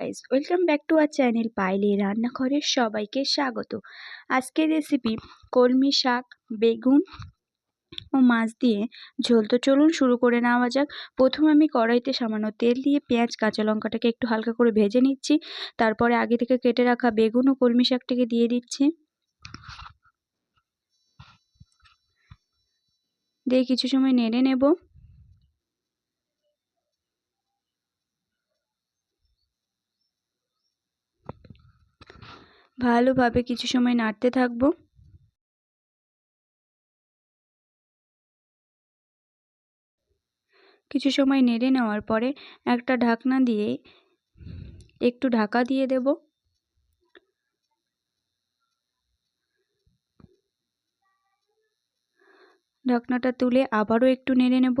Guys welcome back to our channel পাইলে রান্নাঘরের সবাইকে স্বাগত। আজকের রেসিপি কলমি শাক, বেগুন ও মাছ দিয়ে ঝোল। তো চলুন শুরু করে নেওয়া যাক। প্রথমে আমি কড়াইতে সামান্য তেল দিয়ে পেঁয়াজ, কাঁচা লঙ্কাটাকে একটু হালকা করে ভেজে নিচ্ছি। তারপরে আগে থেকে কেটে রাখা বেগুন ও কলমি শাকটাকে দিয়ে দিচ্ছি। দিয়ে কিছু সময় নেড়ে নেব। ভালোভাবে কিছু সময় নাড়তে থাকব। কিছু সময় নেড়ে নেওয়ার পরে একটা ঢাকনা দিয়ে একটু ঢাকা দিয়ে দেব। ঢাকনাটা তুলে আবারও একটু নেড়ে নেব।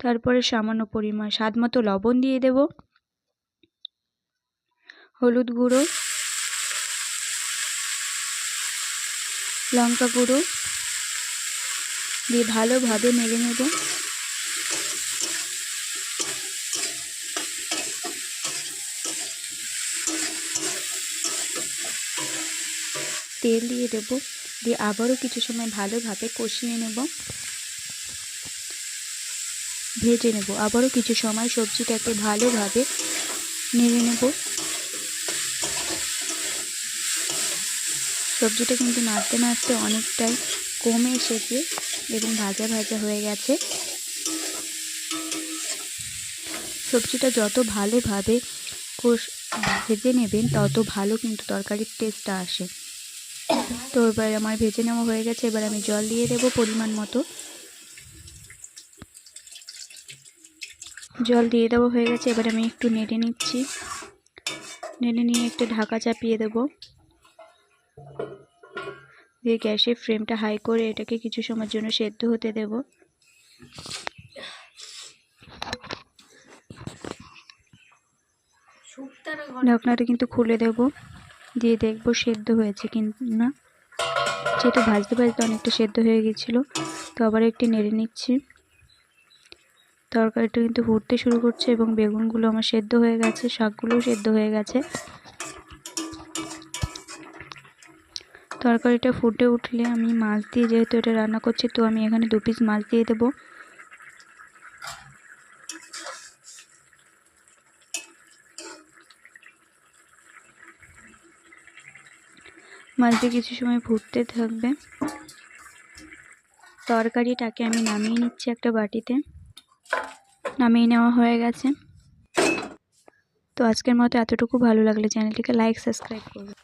তারপরে সামান্য পরিমাণ স্বাদ মতো লবণ দিয়ে দেব। হলুদ গুঁড়ো, লঙ্কা গুঁড়ো দিয়ে ভালোভাবে নেড়ে নেব। তেল দিয়ে দেব, দিয়ে আবারও কিছু সময় ভালোভাবে কষিয়ে নেব। ভেজে নেব, আবারও কিছু সময় সবজিটাকে ভালোভাবে নেড়ে নেব। সবজিটা কিন্তু নাড়তে নাড়তে অনেকটাই কমে এসেছে এবং ভাজা ভাজা হয়ে গেছে। সবজিটা যত ভালোভাবে কোষ ভেজে নেবেন, তত ভালো কিন্তু তরকারির টেস্টটা আসে। তো এবার আমার ভেজে নেওয়া হয়ে গেছে, এবার আমি জল দিয়ে দেবো পরিমাণ মতো। জল দিয়ে দেওয়া হয়ে গেছে, এবার আমি একটু নেড়ে নিচ্ছি। নেড়ে নিয়ে একটু ঢাকা চাপিয়ে দেবো। দিয়ে গ্যাসের ফ্লেমটা হাই করে এটাকে কিছু সময়ের জন্য সেদ্ধ হতে দেব। ঢাকনাটা কিন্তু খুলে দেব, দিয়ে দেখব সেদ্ধ হয়েছে কিন্তু না যেহেতু ভাজতে ভাজতে অনেকটা সেদ্ধ হয়ে গেছিল, তো আবার একটি নেড়ে নিচ্ছি। তরকারিটা কিন্তু ফুটতে শুরু করছে এবং বেগুনগুলো আমার সেদ্ধ হয়ে গেছে, শাকগুলোও সেদ্ধ হয়ে গেছে। তরকারিটা ফুটে উঠলে আমি মাছ দিয়ে যেহেতু এটা রান্না করছি, তো আমি এখানে দু পিস মাছ দিয়ে দেবো। মাছ দিয়ে কিছু সময় ফুটতে থাকবে। তরকারিটাকে আমি নামিয়ে নিচ্ছি একটা বাটিতে। নামিয়ে নেওয়া হয়ে গেছে। তো আজকের মতো এতটুকু। ভালো লাগলে চ্যানেলটিকে লাইক, সাবস্ক্রাইব করবে।